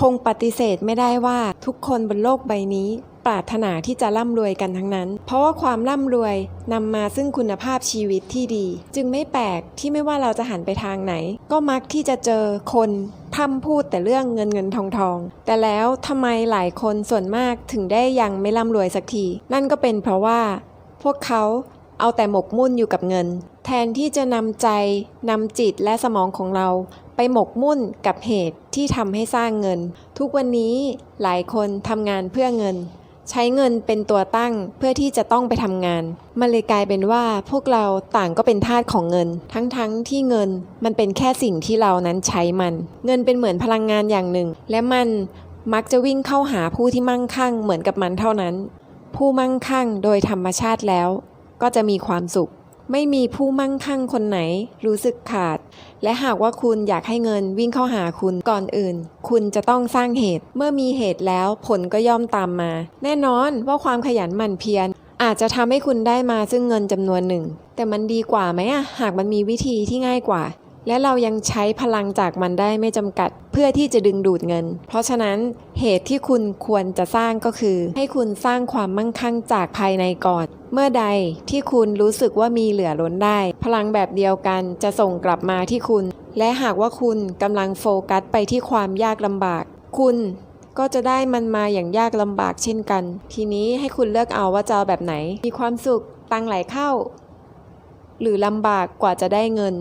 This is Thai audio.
คงปฏิเสธไม่ได้ว่าทุกคนบนโลกใบนี้ปรารถนาที่จะร่ำรวยกันทั้งนั้น เพราะว่าความร่ำรวยนำมาซึ่งคุณภาพชีวิตที่ดี จึงไม่แปลกที่ไม่ว่าเราจะหันไปทางไหน ก็มักที่จะเจอคนพร่ำพูดแต่เรื่องเงินเงินทองทอง แต่แล้วทำไมหลายคนส่วนมากถึงได้ยังไม่ร่ำรวยสักที นั่นก็เป็นเพราะว่า พวกเขา เอาแต่หมกมุ่นอยู่กับเงิน แทนที่จะนำใจนำจิตและสมองของเรา ไปหมกมุ่นกับเหตุที่ทำให้สร้างเงิน ทุกวันนี้หลายคนทำงานเพื่อเงิน ใช้เงินเป็นตัวตั้งเพื่อที่จะต้องไปทำงาน มันเลยกลายเป็นว่าพวกเราต่างก็เป็นทาสของเงิน ทั้งๆที่เงินมันเป็นแค่สิ่งที่เรานั้นใช้มัน เงินเป็นเหมือนพลังงานอย่างหนึ่ง และมันมักจะวิ่งเข้าหาผู้ที่มั่งคั่งเหมือนกับมันเท่านั้น ผู้มั่งคั่งโดยธรรมชาติแล้ว ก็จะมีความสุข ไม่มีผู้มั่งคั่งคนไหน รู้สึกขาด และหากว่าคุณอยากให้เงินวิ่งเข้าหาคุณก่อนอื่น คุณจะต้องสร้างเหตุ เมื่อมีเหตุแล้วผลก็ย่อมตามมา แน่นอนว่าความขยันหมั่นเพียรอาจจะทำให้คุณได้มาซึ่งเงินจำนวนหนึ่ง แต่มันดีกว่าไหมอะหากมันมีวิธีที่ง่ายกว่า และเรายังใช้พลังจากมันได้ไม่จำกัด เพื่อที่จะดึงดูดเงิน เพราะฉะนั้นเหตุที่คุณควรจะสร้างก็คือ ให้คุณสร้างความมั่งคั่งจากภายในก่อน เมื่อใดที่คุณรู้สึกว่ามีเหลือล้นได้ พลังแบบเดียวกันจะส่งกลับมาที่คุณ และหากว่าคุณกำลังโฟกัสไปที่ความยากลำบาก คุณก็จะได้มันมาอย่างยากลำบากเช่นกัน ทีนี้ให้คุณเลือกเอาว่าจะเอาแบบไหน มีความสุขตังไหลเข้า หรือลำบากกว่าจะได้เงิน